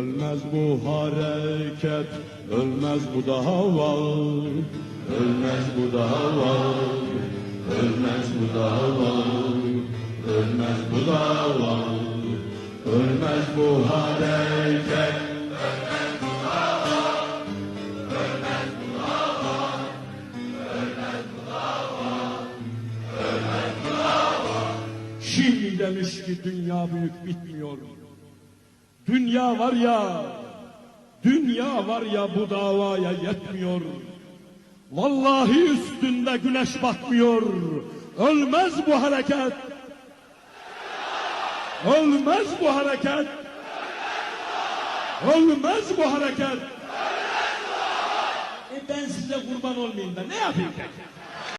Ölmez bu hareket, ölmez bu da hava Ölmez bu da hava, ölmez bu da hava Ölmez bu da hava, ölmez bu hareket. Şimdi demiş ki dünya büyük bitmiyor. Dünya var ya, dünya var ya bu davaya yetmiyor. Vallahi üstünde güneş batmıyor. Ölmez bu hareket. Ölmez bu hareket. Ölmez bu hareket. E ben size kurban olmayayım da ne yapayım peki?